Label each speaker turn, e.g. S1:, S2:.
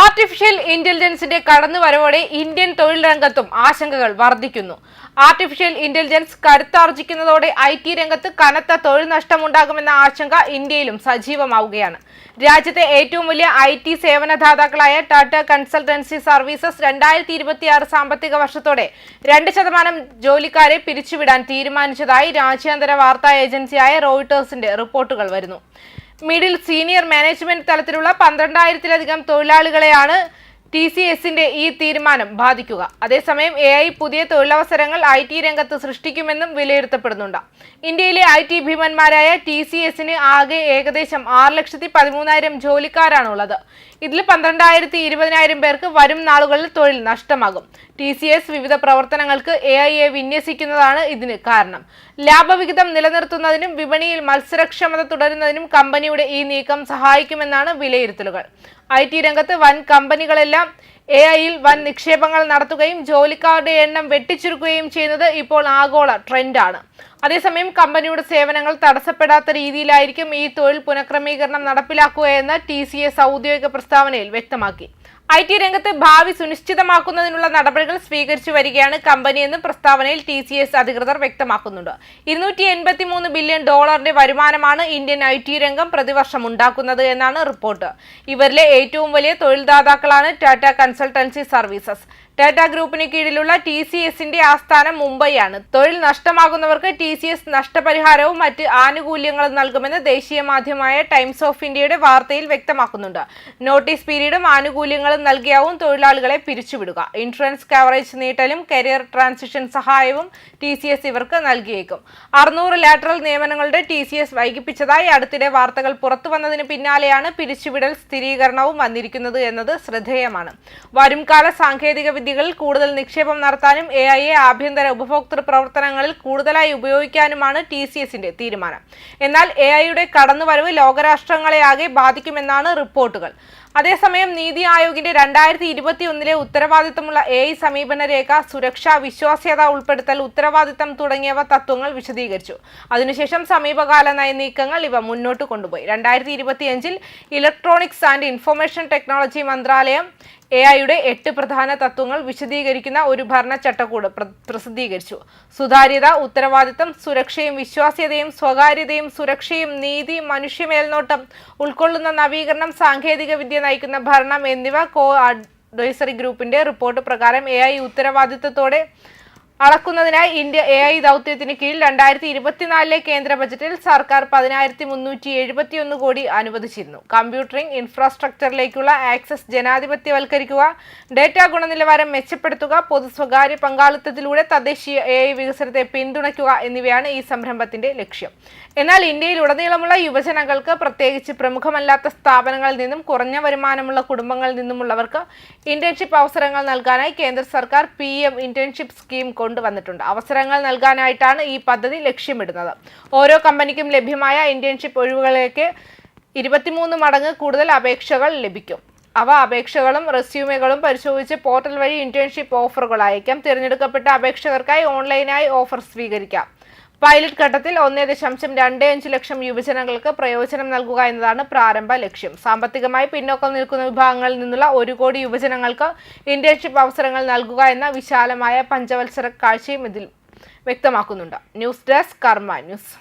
S1: Artificial ഇന്റലിജൻസിന്റെ കടന്നുവരവോടെ Indian തൊഴിൽ രംഗത്തും ആശങ്കകൾ വർദ്ധിക്കുന്നു. ആർട്ടിഫിഷ്യൽ ഇന്റലിജൻസ് കരുത്താർജിക്കുന്നതോടെ ഐ ടി രംഗത്ത് കനത്ത തൊഴിൽ നഷ്ടമുണ്ടാകുമെന്ന ആശങ്ക ഇന്ത്യയിലും സജീവമാവുകയാണ്. രാജ്യത്തെ ഏറ്റവും വലിയ ഐ ടി സേവനദാതാക്കളായ ടാറ്റ കൺസൾട്ടൻസി സർവീസസ് രണ്ടായിരത്തി ഇരുപത്തിയാറ് സാമ്പത്തിക വർഷത്തോടെ രണ്ട് ശതമാനം ജോലിക്കാരെ പിരിച്ചുവിടാൻ തീരുമാനിച്ചതായി രാജ്യാന്തര വാർത്താ ഏജൻസിയായ റോയിട്ടേഴ്സിന്റെ റിപ്പോർട്ടുകൾ വരുന്നു. മിഡിൽ സീനിയർ മാനേജ്മെന്റ് തലത്തിലുള്ള പന്ത്രണ്ടായിരത്തിലധികം തൊഴിലാളികളെയാണ് ടി സി എസിന്റെ ഈ തീരുമാനം ബാധിക്കുക. അതേസമയം എ ഐ പുതിയ തൊഴിലവസരങ്ങൾ ഐ ടി രംഗത്ത് സൃഷ്ടിക്കുമെന്നും വിലയിരുത്തപ്പെടുന്നുണ്ട്. ഇന്ത്യയിലെ ഐ ടി ഭീമന്മാരായ ടി സി എസിന് ആകെ ഏകദേശം ആറ് ലക്ഷത്തി പതിമൂന്നായിരം ജോലിക്കാരാണുള്ളത്. ഇതിൽ പന്ത്രണ്ടായിരത്തി ഇരുപതിനായിരം പേർക്ക് വരും നാളുകളിൽ തൊഴിൽ നഷ്ടമാകും. ടി സി എസ് വിവിധ പ്രവർത്തനങ്ങൾക്ക് എ ഐ എ വിന്യസിക്കുന്നതാണ് ഇതിന് കാരണം. ലാഭവിഹിതം നിലനിർത്തുന്നതിനും വിപണിയിൽ മത്സരക്ഷമത തുടരുന്നതിനും കമ്പനിയുടെ ഈ നീക്കം സഹായിക്കുമെന്നാണ് വിലയിരുത്തലുകൾ. ഐ ടി രംഗത്ത് വൻ കമ്പനികളെല്ലാം എ ഐയിൽ വൻ നിക്ഷേപങ്ങൾ നടത്തുകയും ജോലിക്കാരുടെ എണ്ണം വെട്ടിച്ചുരുക്കുകയും ചെയ്യുന്നത് ഇപ്പോൾ ആഗോള ട്രെൻഡാണ്. അതേസമയം കമ്പനിയുടെ സേവനങ്ങൾ തടസ്സപ്പെടാത്ത രീതിയിലായിരിക്കും ഈ തൊഴിൽ പുനഃക്രമീകരണം നടപ്പിലാക്കുകയെന്ന് ടി സി എസ് ഔദ്യോഗിക പ്രസ്താവനയിൽ വ്യക്തമാക്കി. ഐ ടി രംഗത്ത് ഭാവി സുനിശ്ചിതമാക്കുന്നതിനുള്ള നടപടികൾ സ്വീകരിച്ചു വരികയാണ് കമ്പനിയെന്നും പ്രസ്താവനയിൽ ടി സി എസ് അധികൃതർ വ്യക്തമാക്കുന്നുണ്ട്. ഇരുന്നൂറ്റി എൺപത്തി മൂന്ന് ബില്യൺ ഡോളറിന്റെ വരുമാനമാണ് ഇന്ത്യൻ ഐ ടി രംഗം പ്രതിവർഷം ഉണ്ടാക്കുന്നത് എന്നാണ് റിപ്പോർട്ട്. ഇവരിലെ ഏറ്റവും വലിയ തൊഴിൽദാതാക്കളാണ് ടാറ്റ കൺസൾട്ടൻസി സർവീസസ്. ടാറ്റ ഗ്രൂപ്പിന് കീഴിലുള്ള ടി സി എസിന്റെ ആസ്ഥാനം മുംബൈയാണ്. തൊഴിൽ നഷ്ടമാകുന്നവർക്ക് ടി സി എസ് നഷ്ടപരിഹാരവും മറ്റ് ആനുകൂല്യങ്ങളും നൽകുമെന്ന് ദേശീയ മാധ്യമമായ ടൈംസ് ഓഫ് ഇന്ത്യയുടെ വാർത്തയിൽ വ്യക്തമാക്കുന്നുണ്ട്. നോട്ടീസ് പീരീഡും ആനുകൂല്യങ്ങളും നൽകിയാവും തൊഴിലാളികളെ പിരിച്ചുവിടുക. ഇൻഷുറൻസ് കവറേജ് നീട്ടലും കരിയർ ട്രാൻസിഷൻ സഹായവും ടി സി എസ് ഇവർക്ക് നൽകിയേക്കും. അറുന്നൂറ് ലാറ്ററൽ നിയമനങ്ങളുടെ ടി സി എസ് വൈകിപ്പിച്ചതായി അടുത്തിടെ വാർത്തകൾ പുറത്തു വന്നതിന് പിന്നാലെയാണ് പിരിച്ചുവിടൽ സ്ഥിരീകരണവും വന്നിരിക്കുന്നത് എന്നത് ശ്രദ്ധേയമാണ്. വരുംകാല സാങ്കേതിക വിദ്യകളിൽ കൂടുതൽ നിക്ഷേപം നടത്താനും എ ഐ എ ആഭ്യന്തര ഉപഭോക്തൃ പ്രവർത്തനങ്ങളിൽ കൂടുതലായി ഉപയോഗിക്കാനുമാണ് ടി സി എസിന്റെ തീരുമാനം. എന്നാൽ എ ഐയുടെ കടന്നുവരവ് ലോകരാഷ്ട്രങ്ങളെ ആകെ ബാധിക്കുമെന്നാണ് റിപ്പോർട്ടുകൾ. അതേസമയം നീതി ആയോഗിന്റെ രണ്ടായിരത്തി ഇരുപത്തി ഒന്നിലെ ഉത്തരവാദിത്തമുള്ള എ ഐ സമീപന രേഖ സുരക്ഷ വിശ്വാസ്യത ഉൾപ്പെടുത്തൽ ഉത്തരവാദിത്തം തുടങ്ങിയവ തത്വങ്ങൾ വിശദീകരിച്ചു. അതിനുശേഷം സമീപകാല നയനീക്കങ്ങൾ ഇവ മുന്നോട്ട് കൊണ്ടുപോയി. രണ്ടായിരത്തി ഇരുപത്തിയഞ്ചിൽ ഇലക്ട്രോണിക്സ് ആൻഡ് ഇൻഫർമേഷൻ ടെക്നോളജി മന്ത്രാലയം എ ഐയുടെ എട്ട് പ്രധാന തത്വങ്ങൾ വിശദീകരിക്കുന്ന ഒരു ഭരണച്ചട്ടക്കൂട് പ്രസിദ്ധീകരിച്ചു. സുതാര്യത ഉത്തരവാദിത്തം സുരക്ഷയും വിശ്വാസ്യതയും സ്വകാര്യതയും സുരക്ഷയും നീതി മനുഷ്യമേൽനോട്ടം ഉൾക്കൊള്ളുന്ന നവീകരണം സാങ്കേതിക വിദ്യ നയിക്കുന്ന ഭരണം എന്നിവ കോ അഡ്വൈസറി ഗ്രൂപ്പിന്റെ റിപ്പോർട്ട് പ്രകാരം എ ഉത്തരവാദിത്തത്തോടെ അളക്കുന്നതിനായി ഇന്ത്യ എ ഐ ദൗത്യത്തിന് കീഴിൽ രണ്ടായിരത്തി ഇരുപത്തിനാലിലെ കേന്ദ്ര ബജറ്റിൽ സർക്കാർ പതിനായിരത്തി മുന്നൂറ്റി എഴുപത്തിയൊന്ന് കോടി അനുവദിച്ചിരുന്നു. കമ്പ്യൂട്ടറിംഗ് ഇൻഫ്രാസ്ട്രക്ചറിലേക്കുള്ള ആക്സസ് ജനാധിപത്യവൽക്കരിക്കുക ഡേറ്റ ഗുണനിലവാരം മെച്ചപ്പെടുത്തുക പൊതു സ്വകാര്യ പങ്കാളിത്തത്തിലൂടെ തദ്ദേശീയ എ ഐ വികസനത്തെ പിന്തുണയ്ക്കുക എന്നിവയാണ് ഈ സംരംഭത്തിന്റെ ലക്ഷ്യം. എന്നാൽ ഇന്ത്യയിൽ ഉടനീളമുള്ള യുവജനങ്ങൾക്ക് പ്രത്യേകിച്ച് പ്രമുഖമല്ലാത്ത സ്ഥാപനങ്ങളിൽ നിന്നും കുറഞ്ഞ വരുമാനമുള്ള കുടുംബങ്ങളിൽ നിന്നുമുള്ളവർക്ക് ഇന്റേൺഷിപ്പ് അവസരങ്ങൾ നൽകാനായി കേന്ദ്ര സർക്കാർ പി എം ഇന്റേൺഷിപ്പ് സ്കീം കൊണ്ടുവന്നിട്ടുണ്ട്. അവസരങ്ങൾ നൽകാനായിട്ടാണ് ഈ പദ്ധതി ലക്ഷ്യമിടുന്നത്. ഓരോ കമ്പനിക്കും ലഭ്യമായ ഇന്റേൺഷിപ്പ് ഒഴിവുകളിലേക്ക് ഇരുപത്തിമൂന്ന് മടങ്ങ് കൂടുതൽ അപേക്ഷകൾ ലഭിക്കും. അവ അപേക്ഷകളും റെസ്യൂമുകളും പരിശോധിച്ച് പോർട്ടൽ വഴി ഇന്റേൺഷിപ്പ് ഓഫറുകൾ അയക്കാം തിരഞ്ഞെടുക്കപ്പെട്ട അപേക്ഷകർക്കായി ഓൺലൈനായി ഓഫർ സ്വീകരിക്കാം. പൈലറ്റ് ഘട്ടത്തിൽ ഒന്നേ ദശാംശം രണ്ട് അഞ്ച് ലക്ഷം യുവജനങ്ങൾക്ക് പ്രയോജനം നൽകുക എന്നതാണ് പ്രാരംഭ ലക്ഷ്യം. സാമ്പത്തികമായി പിന്നോക്കം നിൽക്കുന്ന വിഭാഗങ്ങളിൽ നിന്നുള്ള ഒരു കോടി യുവജനങ്ങൾക്ക് ഇന്റേൺഷിപ്പ് അവസരങ്ങൾ നൽകുക എന്ന വിശാലമായ പഞ്ചവത്സര കാഴ്ചയും ഇതിൽ വ്യക്തമാക്കുന്നുണ്ട്. News desk Karma news.